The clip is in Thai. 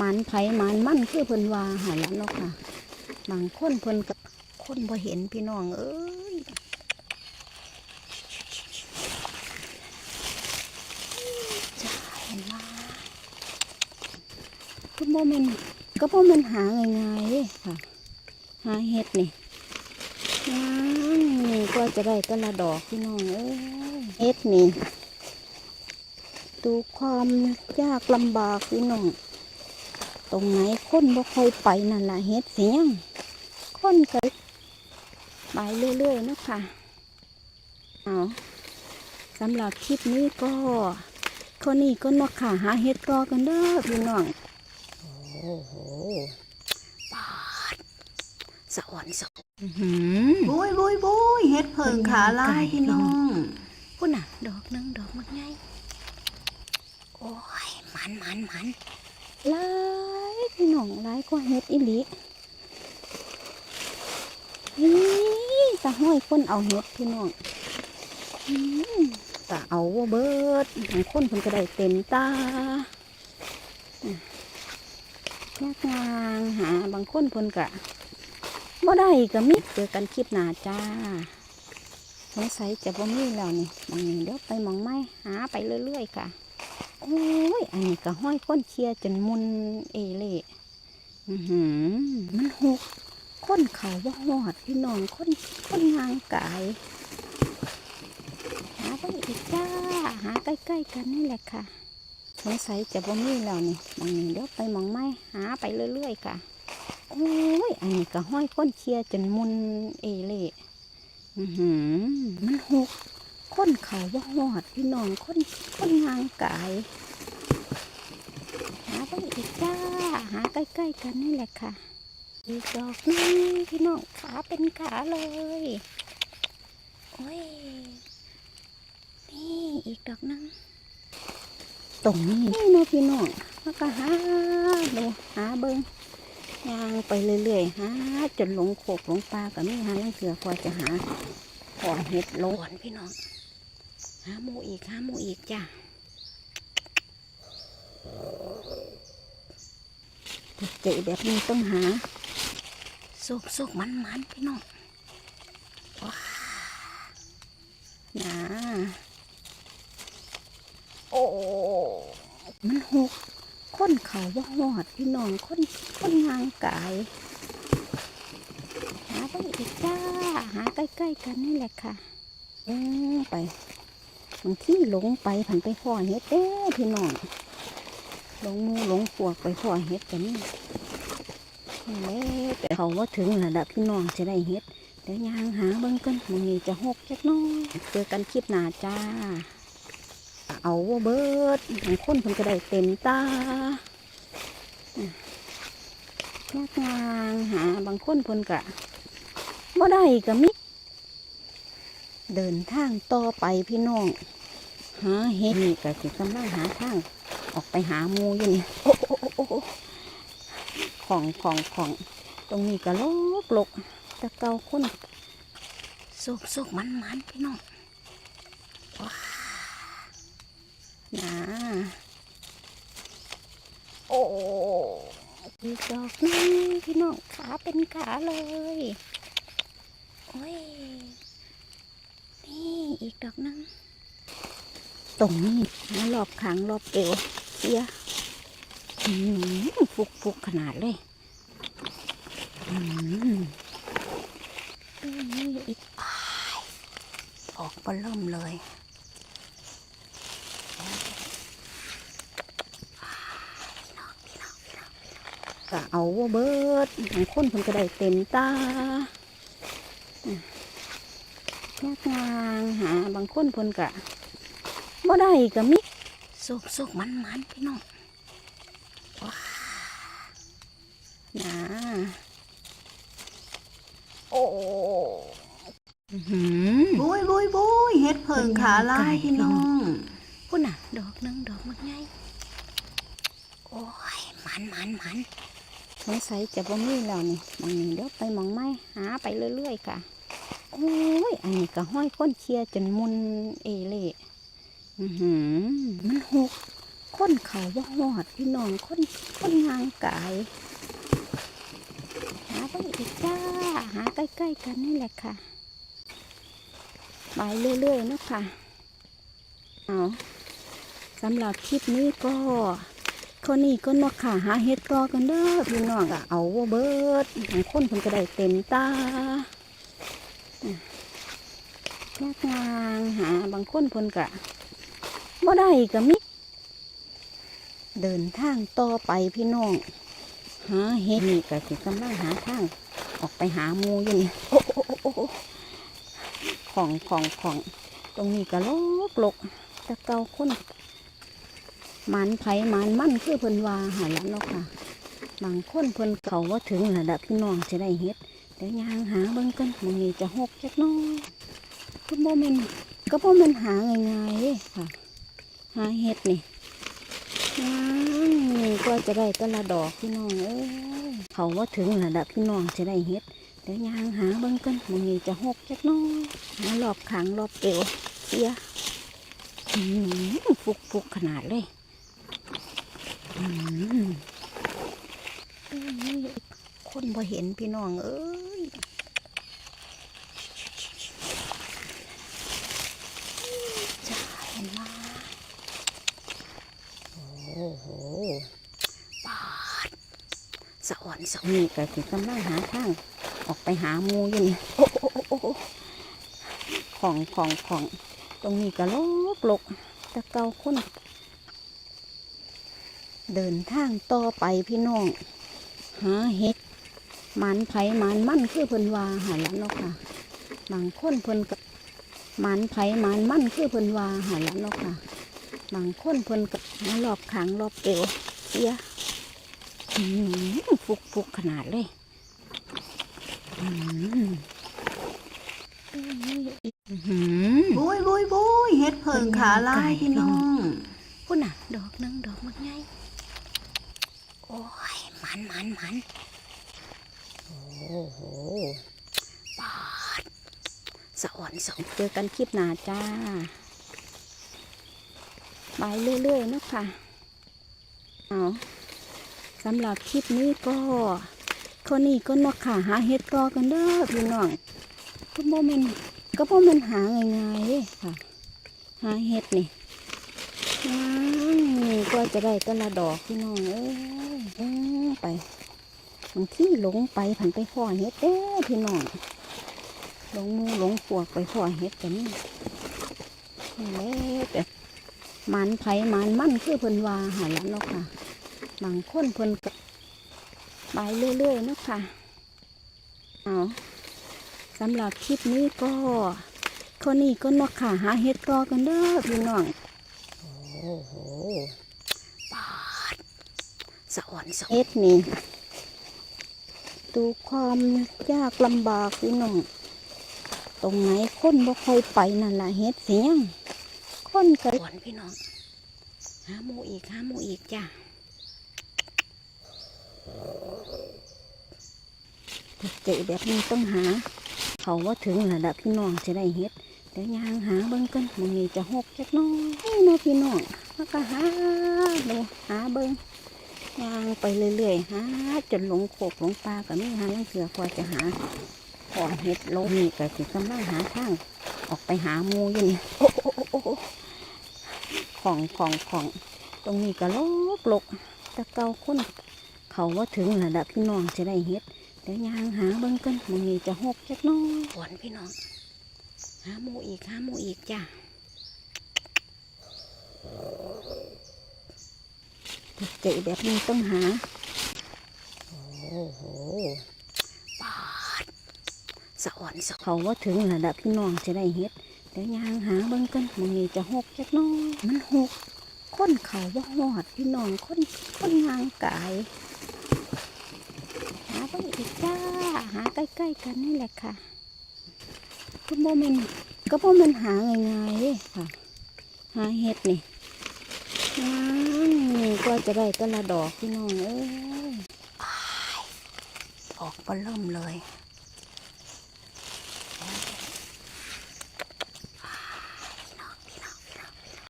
มันไผหมันมั่นคือเพิ่นว่าหายละเนาะค่ะ บางคนเพิ่นกับคนบ่เห็นพี่น้องเอ้ยจ้าเห็นว่าก็บ่ม่นก็บ่แม่นหาง่ายๆค่ะ หาเห็ดนี่ย่างนี่ก็จะได้แต่ละดอกพี่น้องเอ้ยเห็ดนี่ดูความยากลำบากพี่น้อง ตรงไหนคนบ่ค่อยไปนั่นล่ะเฮ็ดเสียงคนก็ไปเรื่อยๆนะคะเอาสำหรับคลิปนี้ก็คนนี้ก็นกค่ะหาเฮ็ดรอกันเด้อพี่น้องโอ้โหปาดสวรรค์สวรรค์อื้อหือบุยบุยบุยเฮ็ดเพิงขาลายพี่น้องพุ่นน่ะ ดอกหนึงดอกมันไงโอ้ยมันมันมันหลาย พี่หน้องหลายกว่าเฮ็ดอีหลีนี่ตาห้อยคนเอาเฮ็ดพี่น้องตาเอาเบิดบางคนเพิ่นก็ได้เต็มตาอะยากงางหาบางคนเพิ่นก็บ่ได้ก็มิเจอกันคลิปหน้าจ้าสงสัยจะบ่มีแล้วนี่บางนี้เดี๋ยวไปมองไม้หาไปเรื่อยๆค่ะ โอ้ย อันนี้ก็ห้อยก้นเชียจนมุนเอเล่หือมันหกค้นเขาบ่าหอดพี่น้องค้นค้นงางกาย หาไปอีกจ้า หาใกล้ๆกันนี่แหละค่ะสงสัยจะบ่มีแล้วนี่บางนี้เดี๋ยวไปมองไม้หาไปเรื่อยๆค่ะ โอ้ย อันนี้ก็ห้อยก้นเชียจนมุนเอเล่หือมันหก ค้นเขาว่าหอดพี่น้องค้นค้นงางกาย หาไปอีกจ้า หาใกล้ๆกันนี่แหละค่ะอีกดอกนึงพี่น้องขาเป็นขาเลย โอ้ย นี่อีกดอกนึงตรงนี้นี่นะพี่น้องแล้วก็หาดูหาเบิ้งยางไปเรื่อยๆหาจนหลงโขกหลงปลากับไม่หาลังเสือกว่าจะหาขอเห็ดโลนพี่น้อง หาหมูอีกหาหมูอีกจ้ะเจอแบบนี้ต้องหาสุกสุกมันมันพี่น้องว้าหนะโอ้มันหกค้นเขาว่าหอดพี่น้องค้นค้นงางกาย หาไปอีกจ้า หาใกล้ๆกันนี่แหละค่ะเออไป บางที่หลงไปผันไปพ่อเฮ็ดเด้พี่น้องหลงมูหลงปวกไปพ่อเฮ็ดกันนี่แต่เขาว่าถึงระดับพี่น้องจะได้เฮ็ดเดี๋ยวยางหาเบิ่งกันมันนี้จะหกจักน้อยเจอกันคลิปหน้าจ้า เอาว่าเบิดบางคนเพิ่นก็ได้เต็มตายากงางหาบางคนเพิ่นกะบ่ได้ก็มิ เดินทางต่อไปพี่น้อง หาเห็ดนี่ก็สิกำลังหาทาง ออกไปหามูอยู่นี่โอ้โอ้โอ้ของของของตรงนี้ก็ลกลกตะเกาคนสุกสุกมันมันพี่น้องว้านะโอ้อีกดอกนึงพี่น้องขาเป็นขาเลยโอ้ย นี่อีกดอกนึงตรงนี้นะรอบขางรอบเอวเสียฟุกฟุกขนาดเลยอืมตัวนี้อีกอ้ายออกมาเริ่มเลยก็เอาว่าเบิดบางคนเพิ่นก็ได้เต็มตา ยากงางหาบางคนเพิ่นก็บ่ได้ก็มิสุกสุกมันมันๆพี่น้องว้านะโอ้อื้อหือบุยบุยบุยเฮ็ดเพิงขาลายพี่น้องพุ่นน่ะ ดอกหนึงดอกมันไงโอ้ยมันมันมันสงสัยจะบ่มีแล้วนี่บางนี้เดี๋ยวไปหมองไม้หาไปเรื่อยๆค่ะ โอ้ย อันนี้ก็ห้อยก้นเชียจนมุนเอเล่มันหกคนเขาบ่หอดพี่น้องคนคนงางกาย หาไปอีกจ้า หาใกล้ๆกันนี่แหละค่ะ ไปเรื่อยๆนะคะเอาสำหรับคลิปนี้ก็คนนี้ก็นกค่ะหาเห็ดต่อกันเด้อพี่น้องอะเอาเบิดบางคนเพิ่นก็ได้เต็มตา แยกงางหาบางคนพนก็บ่ได้ก็มิเดินทางต่อไปพี่น้อง หาเห็ดนี่ก็สิกำลังหาทาง ออกไปหามูอยู่นี่ของของของ ตรงนี้ก็ลกลกตะเกาคนมันไผหมันมั่นคือเพิ่นว่าหาแล้วเนาะค่ะ บางคนเพิ่นเขาว่าถึงระดับพี่น้องจะได้เฮ็ด เดี๋ยวยางหาเบิ่งกันมึงนี้จะหกจักน้อยก็บ่ม่นก็บ่ม่นหาง่ายๆเด้ค่ะ หาเฮ็ดนี่ยางนี่ก็จะได้แต่ละดอกพี่น้องเอ้ยเขาว่าถึงระดับพี่น้องจะได้เฮ็ดเดี๋ยวยางหาเบิ่งกันมึงนี้จะหกจักน้อยหารอบขางรอบเอวเสียฟุกฟุกขนาดเลยอืมเอ้ยคนบ่เห็นพี่น้องเอ้ยจะเห็นมาโอ้โหปาด สะอ่อนสะนี่ก็คือกำลังหาทางออกไปหามูอยู่นี่โอ้โอ้โอ้ของของของตรงนี้ก็ลกลกตะเกาคนเดินทางต่อไปพี่น้อง หาเห็ดมันไผหมันมั่นคือเพิ่นว่าหาแล้วเนาะค่ะ บางคนเพิ่นกับมันไผหมันมั่นคือเพิ่นว่าหาแล้วเนาะค่ะ บางคนเพิ่นกับหารอบขางรอบเอวเสีย ฟุกฟุกขนาดเลยอืมอื้อหือบุยบุยบุยเฮ็ดเพิงขาลายพี่น้องพุ่นน่ะ ดอกหนึงดอกมันไงโอ้ยมันมันมันโอ้โหปาดสะอ่อนสองเจอกันคลิปหน้าจ้าไปเรื่อยๆเนาะค่ะ เอา สำหรับคลิปนี้ก็คนนี้ก็นกค่ะหาเห็ดต่อกันเด้อพี่น้องก็บ่ม่นก็บ่ม่นหาง่ายๆค่ะ หาเห็ดนี่ยานี่ก็จะได้แต่ละดอกพี่น้องเอ้ยไปบางที่หลงไปผันไปพ่อเฮ็ดเด้อพี่น้องหลงมูหลงปวกไปพ่อเฮ็ดกันนี่นี่แหละแต่มันไผมันมั่นคือเพิ่นว่าหาแล้วเนาะค่ะ บางคนเพิ่นก็ไปเรื่อยๆเนาะค่ะเอาสำหรับคลิปนี้ก็คนนี้ก็นกค่ะหาเฮ็ดต่อกันเด้อพี่น้องโอ้โหปาดสะอ่อนสะเอ็ดนี่ดูความยากลำบากพี่น้องตรงไหนคนบ่ค่อยไปนั่นล่ะเฮ็ดเสียงคนก็อ่อนพี่น้องหาหมูอีกหาหมูอีกจ้ะ เจอแบบนี้ต้องหา เขาว่าถึงระดับพี่น้องจะได้เฮ็ดเดี๋ยวยางหาเบิ่งกันมึงนี่จะหกจักน้อยเนาะพี่น้องแล้วก็หาดูหาเบิ่งยางไปเรื่อยๆหาจนหลงโขกหลงปลาก็มีหาลังเสือกว่าจะหาขอเห็ดลงนี่ก็สิกำลังหาทางออกไปหาหมูอยู่นี่ของของของตรงนี้ก็ลกลกแตะเกาคน เขาว่าถึงระดับพี่น้องจะได้เห็ดเดี๋ยวยางหาเบิ่งกันมึงนี่จะหกจักหน้อยฝนพี่น้องหาหมูอีกหาหมูอีกจ้ะเจอแบบนี้ต้องหา โอ้โหปาดสะอ่อนสะเขาว่าถึงระดับพี่น้องจะได้เฮ็ดเดี๋ยวยางหาเบิ่งกันมึงนี่จะหกจักหน้อยมันหกคนเขาว่าหอดพี่น้องคนคนงางกาย หาไปอีกจ้า หาใกล้ๆกันนี่แหละค่ะก็บ่มันก็บ่มันหาง่ายๆค่ะ หาเห็ดนี่นี่ก็จะได้ตละดอกพี่น้องเอ้ยอ้ยออกปลาล่มเลย